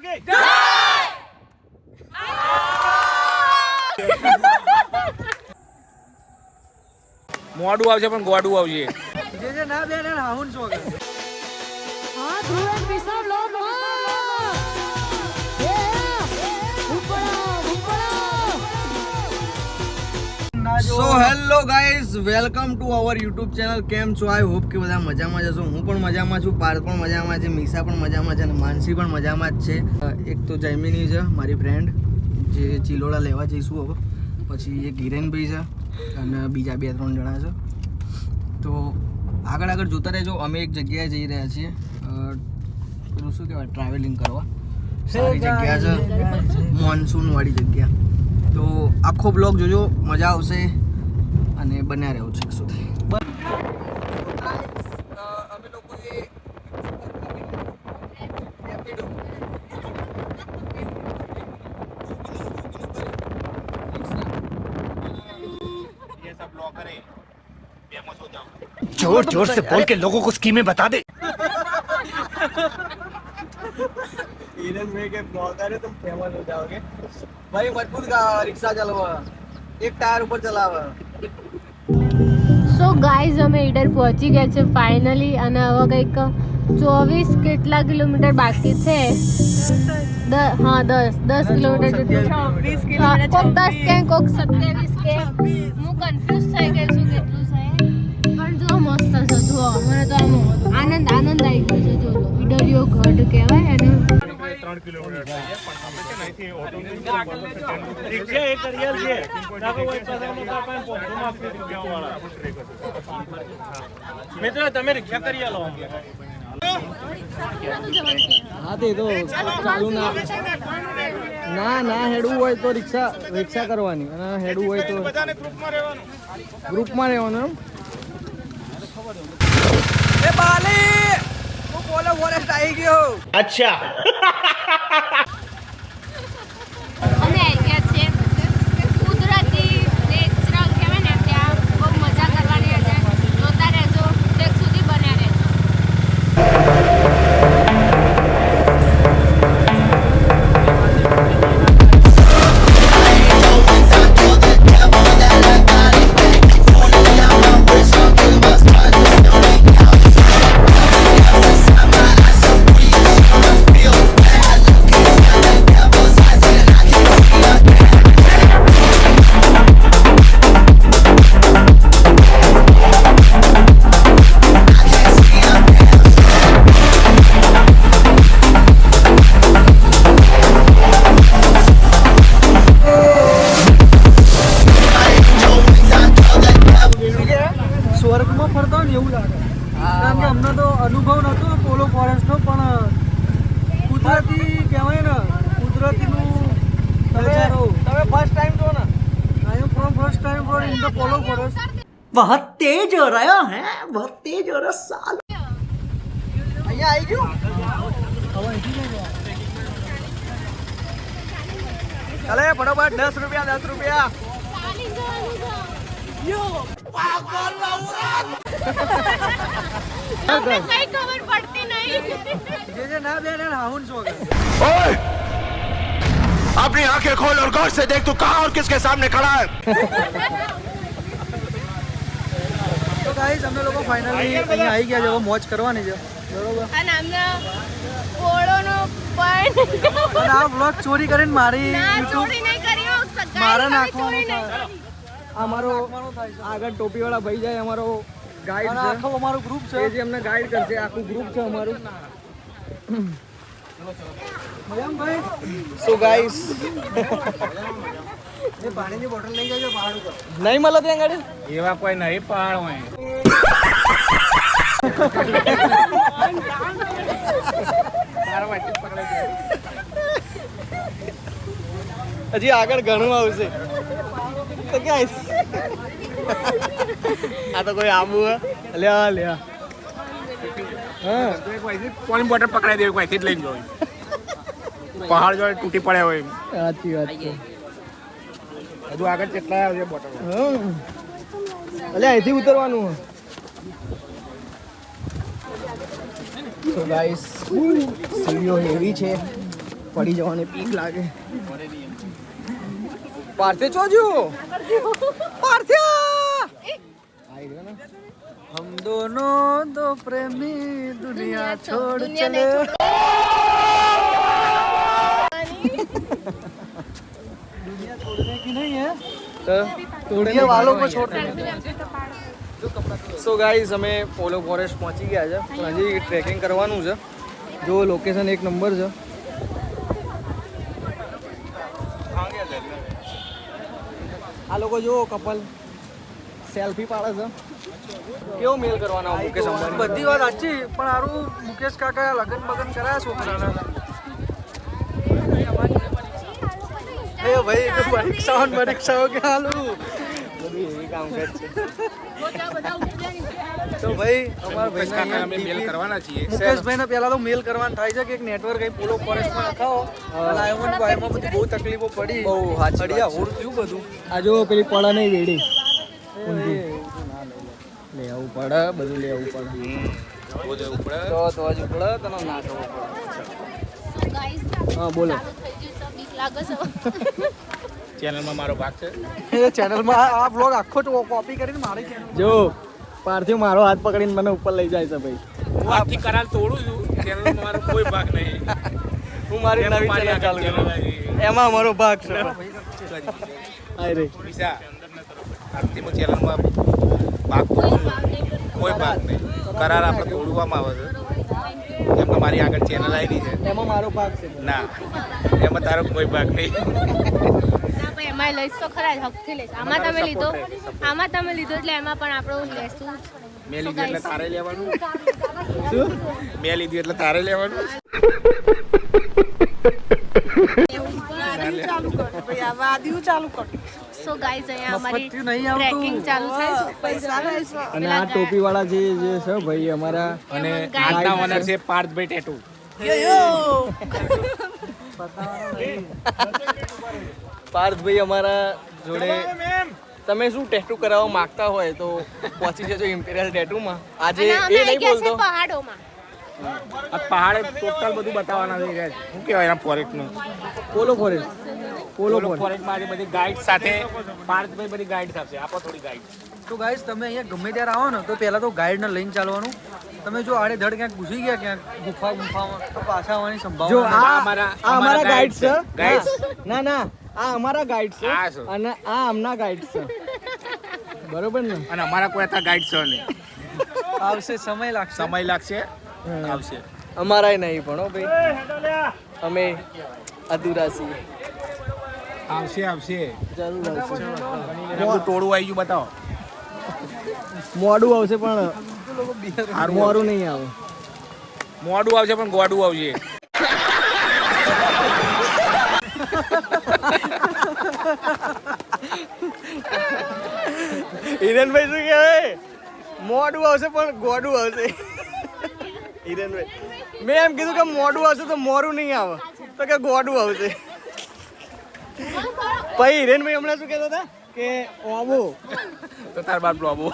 કી મોડું આવશે પણ ગોડું આવશે. જે જે ના બે ને હાહુન છો હા Dhruv episode law so hello guys welcome to our YouTube channel કેમ છો? આઈ હોપ કે બધા મજામાં જશો હું પણ મજામાં છું પાર્થ પણ મજામાં છે મીસા પણ મજામાં છે અને માનસી પણ મજામાં જ છે. એક તો જૈમિની છે મારી ફ્રેન્ડ જે ચિલોડા લેવા જઈશું હવે. પછી એક હિરેનભાઈ છે અને બીજા બે ત્રણ જણા છે. તો આગળ આગળ જોતા રહેજો. અમે એક જગ્યાએ જઈ રહ્યા છીએ. પેલું શું કહેવાય? ટ્રાવેલિંગ કરવા. સારી જગ્યા છે. મોન્સૂન વાળી જગ્યા. તો આખો બ્લોગ જોજો મજા આવશે અને બન્યા રહેવું છે સુધી અમે લોકોએ ये सब ब्लॉगर है फेमस हो जाओ जोर जोर से बोल के लोगों को स्कीमें बता दे हिरन के ब्लॉगर है तुम फेमस हो जाओगे भाई मजबूत का रिक्शा चलवा एक टायर ऊपर चलावा સો ગાઈઝ અમે ઈડર પહોંચી ગયા છે ફાઇનલી અને હવે કંઈક ચોવીસ કેટલા કિલોમીટર બાકી છે દ- હા દસ દસ કિલોમીટર જેટલું હા, કોક દસ કે કોક સત્યાવીસ કે હું કન્ફ્યુઝ થઈ ગઈ છું કેટલું છે આનંદ આનંદ આવી ગયો છે જો ઈડરિયો ગઢ કહેવાય અને ત્રણ કિલોમીટર મિત્રો તમે રિક્ષા કરી આલો હા તે તો ચાલુ ના. ના ના હેડવું હોય તો રિક્ષા રિક્ષા કરવાની. અને હેડવું હોય તો ગ્રુપમાં રહેવાનું. ગ્રુપમાં રહેવાનું એમ? એ બાલી! હું કોલે ફોરેસ્ટ આવી ગયો. અચ્છા. કઈ ખબર પડતી નહીં જે જે ના બે ને હાઉન છો કે ओए अपनी आंखें खोल और गौर से देख तू कहां और किसके सामने खड़ा है તો ગાઈસ અમે લોકો ફાઇનલી અહીંયા આવી ગયા છે હવે મોજ કરવાની છે બરોબર અને અમને ઓળોનો પણ અને આ વ્લોગ ચોરી કરીને મારી ના YouTube ચોરી નહીં કરી હો, સગાઈ મારા તમે નાખવાનો ચોરી નહીં થાય. કરી. આ મારો આગળ ટોપી વાળા ભાઈ જાય અમારો ગાઈડ છે. આખો અમારું ગ્રુપ છે. જે અમને ગાઈડ કરશે આખું ગ્રુપ છે અમારું. સો ગાઈસ એ પાણીની બોટલ લઈ જજો પહાડ ઉપર. નહીં મળે ત્યાં ગાડી? એવા કોઈ નહીં પહાડ હોય. હજી આગળ ઘણું આવશે. તો ક્યાં આ તો કોઈ આબુ લે લે. હા. પાણી બોટલ પકડાઈ દેવી કોઈ જ લઈને જોઈ પહાડ જોડે તૂટી પડ્યા હોય સાચી વાત છે. હજુ આગળ કેટલા આવશે બોટલ. અલ્યા અહીંથી ઉતરવાનું સો ગાઈસ સીડીઓ હેવી છે. પડી જવાની પીક લાગે. પાર્થે છો જો પાર્થે આઈ ગયો ને હમ દોનો દો પ્રેમી દુનિયા છોડ દુનિયા ચલે નહીં दुनिया छोड़ने की नहीं है तो दुनिया वालों को छोड़ સો ગાઈઝ અમે પોલો ફોરેસ્ટ પહોંચી ગયા છે પણ હજી ટ્રેકિંગ કરવાનું છે જો લોકેશન એક નંબર છે આ લોકો જો કપલ સેલ્ફી પાડે છે. કેવો મેલ કરવાના મુકેશ અંબાણી? બધી વાત સાચી પણ હારું મુકેશ કાકા લગન બગન કરાયા છોકરાના એ ભાઈ તો પરીક્ષાઓ ને પરીક્ષાઓ કે હાલું? બધું એવી કામ છે. તો ભાઈ અમારા ભાઈ અમે મેલ કરવાના છીએ. મુકેશભાઈને પહેલા તો મેલ કરવાનું થાય છે કે એક નેટવર્ક કઈ પોલો ફોરેસ્ટમાં નખાવો અને આયમન ભાઈમાં બધી બહુ તકલીફો પડી. બહુ અડિયા હોડ થયું બધું. આ જો પેલી પડા નહીં વેડી. લેવું પડે બધું લેવું પડે. તો તો જ પડે તને ના થવું પડે. હા બોલો. ચેનલમાં મારો ભાગ છે? એ ચેનલમાં આ બ્લોગ આખો કોપી કરીને મારી જો પાર્થિવ મારો હાથ પકડીને મને ઉપર લઈ જાય છે ભાઈ. હું આજથી કરાર તોડું છું. ચેનલમાં મારો કોઈ ભાગ નહીં. હું મારી એમાં નવી ચેનલ ચાલુ કરું. એમાં મારો ભાગ છે. આય રે. પૈસા આજથી હું ચેનલમાં ભાગ કોઈ પાક નહીં. કરાર આપણે તોડવામાં આવે છે. કેમ કે મારી આગળ ચેનલ આવી છે. એમાં મારો પાક છે. ના એમાં તારો કોઈ ભાગ નહીં. એમાં લઈશ તો ખરા જ હકથી લઈશ. આમાં તમે લીધો. આમાં તમે લીધો એટલે એમાં પણ આપણું લેશું. મેં લીધું એટલે તારે લેવાનું? શું? મેં લીધું એટલે તારે લેવાનું? so ચાલુ અહીંયા અમારી મફતિયું અહીંયા અમારી ટ્રેકિંગ ચાલુ થાય છે. અને આ ટોપી વાળા જે જે છે ભાઈ અમારા અને આજના ઓનર છે પાર્થભાઈ ટેટુ. પાર્થભાઈ અમારા જોડે તમે શું ટેટુ કરાવવા માંગતા હોય તો પહોંચી જજો ઇમ્પિરિયલ ટેટુમાં આજે એ નહીં ગયા બોલતો. પહાડોમાં. આ પહાડ ટોટલ બધું બતાવવાના છે શું કહેવાય એના ફોરેસ્ટનું કોલો ફોરેસ્ટ પોલો પોલો ફોરેસ્ટ ફોરેસ્ટમાં આજે બધી ગાઈડ સાથે પાર્થભાઈ બધી ગાઈડ થશે આપો થોડી ગાઈડ તો ગાઈસ તમે અહીંયા ગમે ત્યારે આવો ને તો પહેલાં તો ગાઈડને લઈને ચાલવાનું. તમે જો આડે ધડ ક્યાંક ઘૂસી ગયા ક્યાંક ગુફા ગુફામાં તો પાછા આવવાની સંભાવના જો આ અમારા- આ અમારા ગાઈડ છે. ગાઈડ ના ના. આ અમારા ગાઈડ છે. આ અને આ અમના ગાઈડ છે. બરોબર ને? અને અમારા કોઈ હતા ગાઈડ છે નહીં. આવશે સમય લાગશે. સમય લાગશે? આવશે. અમારાય નહીં પણ હો ભાઈ. અમે અધૂરા છીએ. આવશે આવશે જરૂર આવશે એમનું ટોળું આવી ગયું બતાવો મોડું આવશે પણ હારું મોરું નહીં આવે મોડું આવશે પણ ગોડું આવશે હિરેનભાઈ શું કહેવાય? મોડું આવશે પણ ગોડું આવશે. હિરેનભાઈ મેં એમ કીધું કે મોડું આવશે તો મોરું નહીં આવે. તો કે ગોડું આવશે. પછી હિરેનભાઈ હમણાં શું કહેતા હતા? કે ઓબો તો તાર બાપ લોબો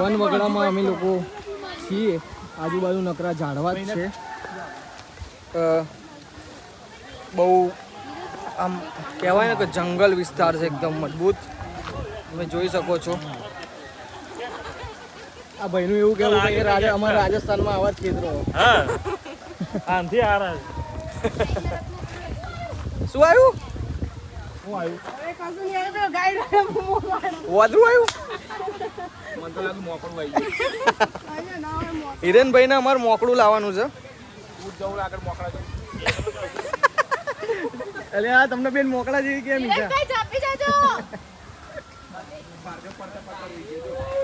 વન વગડામાં અમે લોકો છીએ. આજુબાજુ નકરા ઝાડવા જ છે. બહુ આમ કહેવાય ને કે જંગલ વિસ્તાર છે એકદમ મજબૂત. તમે જોઈ શકો છો. આ ભાઈનું એવું કેવું કે રાજા અમારા રાજસ્થાનમાં આવા જ ખેતરો. હા. આનથી આ રહ્યા શું આવ્યું? હું આવ્યું? મને આવ્યું હિરેનભાઈ ને અમારે મોકળું લાવવાનું છે. જવું આ તમને બેન મોકળા જેવી કેમ જાજો.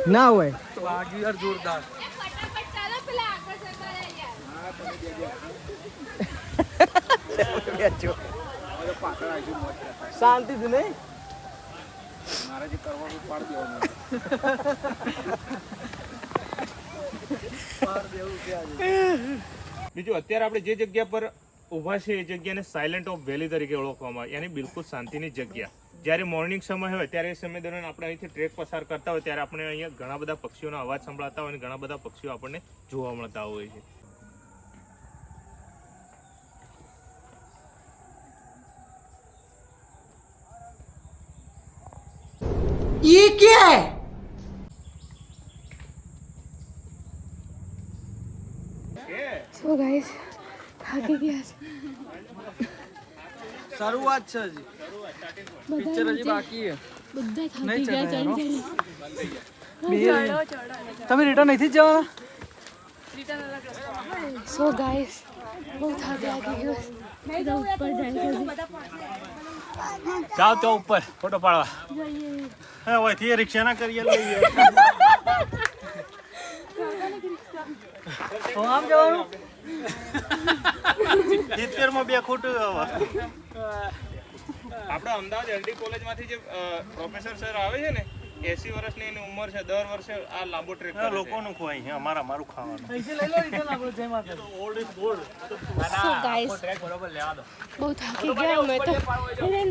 ના હોય. જોરદાર શાંતિથી નહીં મારે જે કરવાનું પાડી દેવાનું બીજું અત્યારે આપણે જે જગ્યા પર ઊભા છે એ જગ્યાને સાયલન્ટ ઓફ વેલી તરીકે ઓળખવામાં આવે. યાની બિલકુલ શાંતિની જગ્યા. જ્યારે મોર્નિંગ સમય હોય ત્યારે એ સમય દરમિયાન આપણે અહીંથી ટ્રેક પસાર કરતા હોય ત્યારે આપણે અહીંયા ઘણા બધા પક્ષીઓના અવાજ સંભળાતા હોય અને ઘણા બધા પક્ષીઓ આપણને જોવા મળતા હોય છે. ઈ કે? So guys થાકી ગયા છે શરૂઆત છે હજી પિક્ચર હજી બાકી છે બધા થાકી નહીં ગયા ચડાય, ચડી તમે રિટર્ન અહીંથી જ જવાના સો ગાઈસ બહુ થાક લાગી ગયો બધા ઉપર જાય છે જાઓ તો ઉપર ફોટો પાડવા જઈએ હા હોયથી રિક્ષા ના કરીએ લઈએ આમ જવાનું સિત્તેરમાં બે ખોટું આપણે અમદાવાદ એલડી કોલેજમાંથી જે પ્રોફેસર સર આવે છે ને એસી વર્ષની એની ઉંમર છે દર વર્ષે આ લાંબો ટ્રેક લોકોનું ખોવાય છે અમારા અમારું ખાવાનું. પૈસે લઈ લો રિટર્ન આપણે જય માતા સો ગાઈસ બહુ થાકી ગયા અમે તો. હિરેન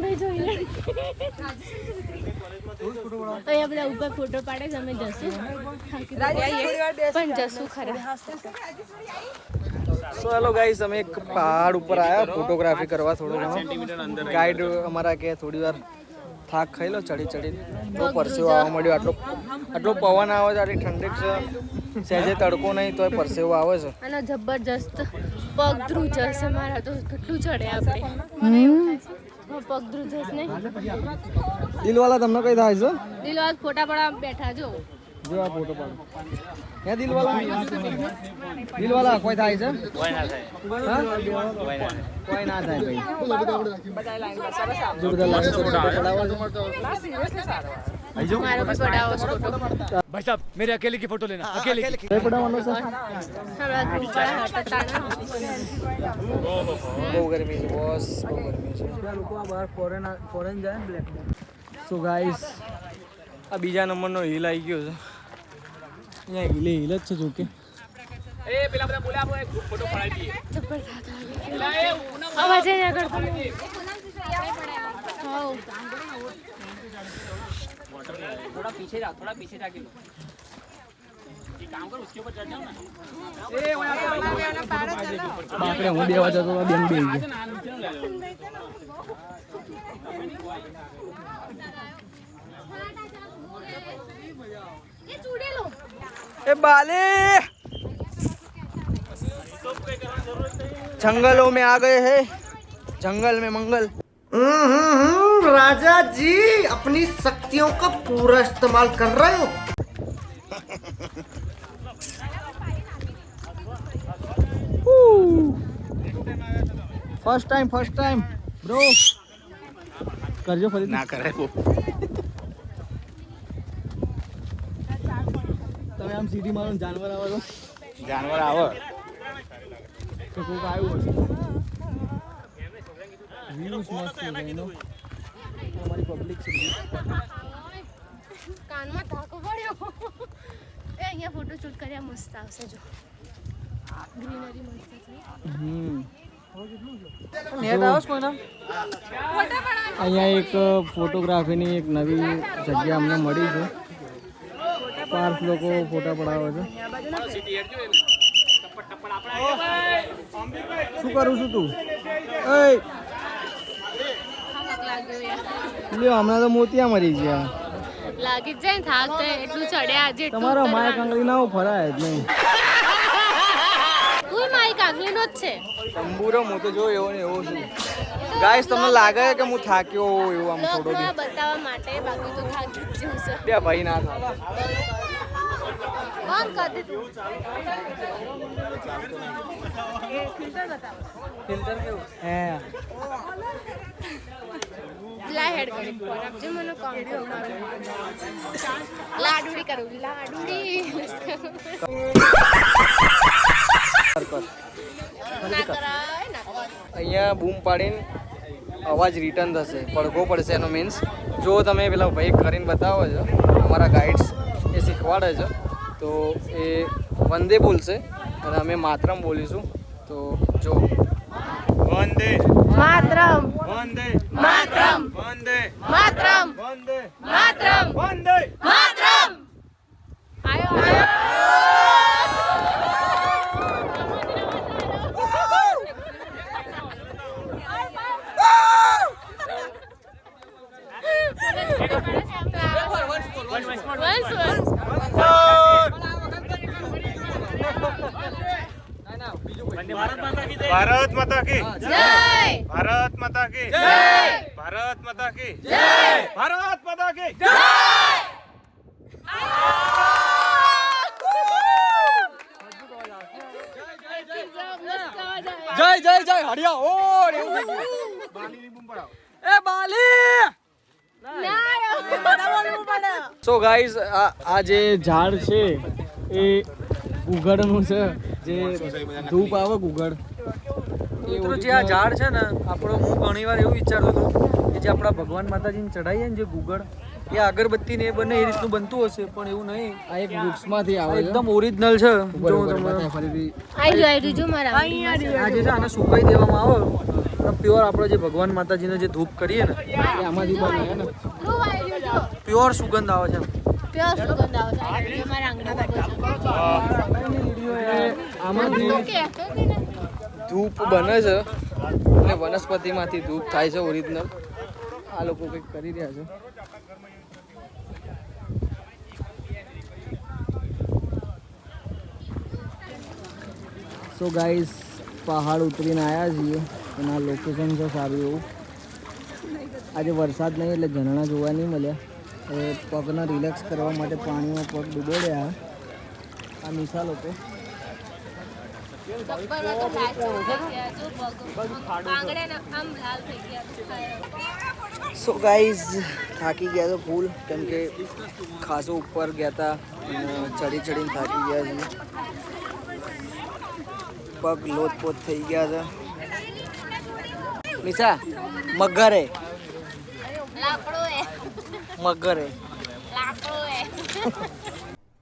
અહીંયા બધા ઉપર ફોટો પાડે છે અમે જશું. થાકી ગયા. પણ જશું ખરા. સો હેલો ગાઈઝ અમે એક પહાડ ઉપર આવ્યા ફોટોગ્રાફી કરવા થોડો ઘણો. ગાઈડ અમારા કે થોડી વાર થાક ખાઈ લો ચડી ચડી તો પરસેવો આવવા મળ્યો આટલો આટલો પવન આવે છે આટલી ઠંડક છે. સહેજે તડકો નહીં તોય પરસેવો આવે છે. અને જબરજસ્ત પગ ધ્રુજ છે મારા તો. કેટલું ચડે આપણે. પગ ધ્રુજ છે નહીં. દિલવાલા તમને કઈ થાય છે? દિલવાલા ફોટા પડા બેઠા જો. જો આ ફોટો પાડો. હે દિલવાલા દિલવાલા કોઈ થાય છે કોઈ ના થાય કોઈ ના થાય ભાઈ જો બધા લાઈન પર ફોટો પડાવવા છે. મારો બી પડાવો છે ફોટો भाई साहब मेरे अकेले की फोटो लेना अकेले की કઈ પડાવવાનો છે હમણાં ગ્રુપ વાળા હતા તાના બહુ ગરમી છે બોસ બહુ ગરમી છે લોકો આ બહાર ફોરેન ફોરેન જાય ને બ્લેક સો ગાઈસ આ બીજા નંબરનો હિલ આવી ગયો છે અહીંયા હિલે હિલ જ છે જોકે. જબર થાક લાગી અવાજ નહીં આગળ હાઉ બાપરે હું બે વાગે તો બેન બે ए बाले। जंगलों में आ गए हैं। जंगल में मंगल। हम्म, हम्म, राजा जी अपनी शक्तियों का पूरा इस्तेमाल कर रहे हो। First time first time bro कर जो ना करे वो। આમ સીધી મારો જાનવર આવે તો. જાનવર આવે. તો કોક આવ્યું હશે. વ્યૂઝ મસ્ત છે એનો અમારી પબ્લિક છે. કાનમાં ધાકો પડ્યો. એ અહીંયા ફોટો શૂટ કર્યા મસ્ત આવશે જો. ગ્રીનરી મસ્ત છે. હમ. અહીંયા એક ફોટોગ્રાફીની એક નવી જગ્યા અમને મળી છે. પાર્ક લોકો ફોટા પડાવે છે. શું કરું છું તું? લ્યો હમણાં તો મોતિયા મરી ગયા. લાગી જાય થાક એટલું ચડ્યા આજે તમારો માય કંગળી ના ફરાય જ નહીં. તું જ છે. તંબુરો હું તો જો એવો ને એવો છું. ગાઈસ તમને લાગે કે હું થાક્યો હોઉં એવું આમ થોડો બી? બતાવવા માટે બાકી તો થાકી જ બે ભાઈ ના થા બંધ કરી દીધું હે. લા હેડ કરી. ફોન આપજે મને કોમ લાડુડી કરું લાડુડી. અહીંયા બૂમ પાડીને અવાજ રિટર્ન થશે. પડઘો પડશે એનો મીન્સ જો તમે પેલા ભાઈ કરીને બતાવો છો અમારા ગાઈડ્સ એ શીખવાડે છે તો એ વંદે બોલશે અને અમે માતરમ બોલીશું. તો જો. વંદે. માતરમ. વંદે. માતરમ. વંદે. માતરમ. વંદે. માત્રમ. વંદે. માત્રમ. આયો આયો. ભારત માતા કી. જય. ભારત માતા કી. જય. ભારત માતા કી. જય. ભારત માતા કી. જય. જય જય હડિયા ઓડ એવું એ બાલી. સો ગાઈઝ આ જે ઝાડ છે એ ઉઘડનું છે. જે ધૂપ આવે ઉઘડ મિત્રો જે આ ઝાડ છે ને આપણો હું ઘણી વાર એવું વિચારતો હતો કે જે આપણા ભગવાન માતાજીને ચડાવીએ ને જે ગુગળ એ અગરબત્તી ને એ બને એ રીતનું બનતું હશે પણ એવું નહીં. આ એક વૃક્ષમાંથી આ આવે એકદમ ઓરિજિનલ છે. જો ઉપર તમે ફરીથી આઈ ગયો આઈ જો મારા આ જે છે આને સુકાઈ દેવામાં આવે. પ્યોર આપણે જે ભગવાન માતાજીનો જે ધૂપ કરીએ ને એ આમાંથી બને ને. પ્યોર સુગંધ આવે છે આમાંથી ધૂપ બને છે અને વનસ્પતિમાંથી ધૂપ થાય છે ઓરિજિનલ. આ લોકો કંઈક કરી રહ્યા છે. સો ગાઈસ પહાડ ઉતરીને આવ્યા છીએ. અને આ લોકેશન છે સારું એવું. આજે વરસાદ નહીં એટલે ઝરણા જોવા નહીં મળ્યા. એ પગને રિલેક્સ કરવા માટે પાણીમાં પગ ડૂબોડ્યા. આ નિશા લોકો. સો ગાઈઝ થાકી ગયા તો ફૂલ કેમ કે ખાસો ઉપર ગયા હતા ચડી ચડીને થાકી ગયા છે પગ લોતપોત થઈ ગયા છે નિશા મગરે. મગરે.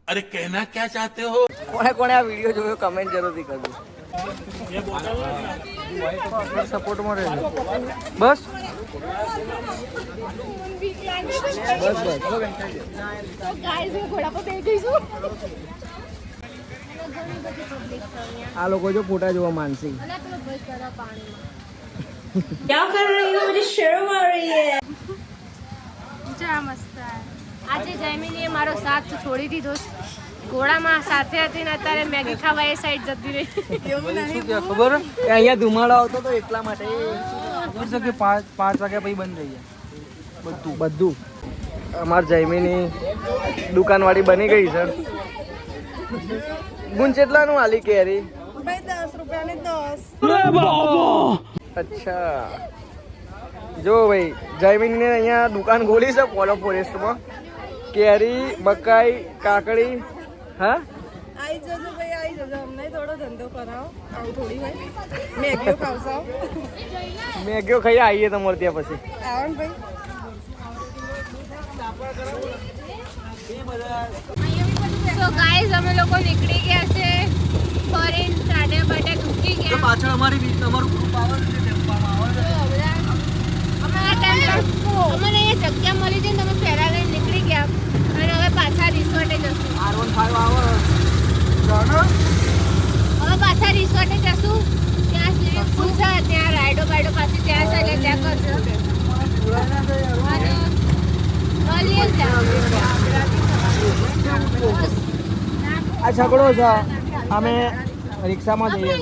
અરે કહેના ક્યાં ચાહતે હો? કોને કોણે આ વિડિયો જોયો કમેન્ટ જરૂરથી કરજો. સપોર્ટમાં રહેજો બસ. બસ બસ. આ લોકો જો ફોટા જોવા માનસી અને પેલો ભાઈ કરે પાણીમાં જા મસ્ત આજે જયમીનીએ મારો સાથ છોડી દીધો ઘોડામાં સાથે હતી ને અત્યારે મેગી ખાવા એ સાઈડ જતી રહી. એવું કે ખબર? અહીંયા ધુમાડો આવતો તો એટલા માટે. ખબર છે કે પાંચ પાંચ વાગ્યા પછી બંધ થઈ જાય. બધું. બધું. અમાર જૈમિની દુકાનવાળી બની ગઈ સર ગુણ કેટલાનું આલી કેરી. અચ્છા. જો ભાઈ જયમીનને અહીંયા દુકાન ખોલી છે પોલો ફોરેસ્ટમાં કેરી મકાઈ કાકડી. હા? આઈ જજો ભાઈ આઈ જજો. અમને થોડો ધંધો કરાવો. આવું થોડી હોય. મેગીઓ ખાવશો મેગીઓ ખાઈ આવીએ તમારે ત્યાં પછી. આવો ને ભાઈ. તો ગાઈસ અમે લોકો નીકળી ગયા છે. ફરીન સાડે બાટે ઘૂકી ગયા. પાછળ અમારી બી- તમારું ગ્રુપ આવે છે અમારા ટાઈમ પર અમને અહીંયા જગ્યા મળી છે ને તમે પહેલા લઈને નીકળી ગયા. અને હવે પાછા રિસોર્ટે જશું. આર વન ફાઈવ આવે. હવે પાછા રિસોર્ટે જશું. ત્યાં સ્વિમિંગ પુલ છે ત્યાં રાઈડો બાઈડો પાછી ત્યાં છે એટલે ત્યાં કરજો. અને મળીએ ત્યાં. બસ. આ છકડો છે. અમે રિક્ષામાં જઈએ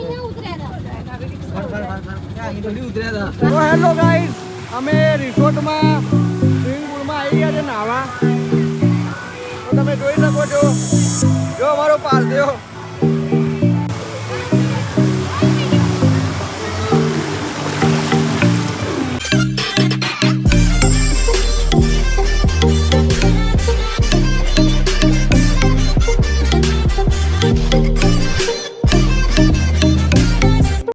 તો હેલો ગાઈસ અમે રિસોર્ટમાં સ્વિમિંગ પુલમાં આવી ગયા છે નાવા તો તમે જોઈ શકો છો. જો અમારો પારધ્યો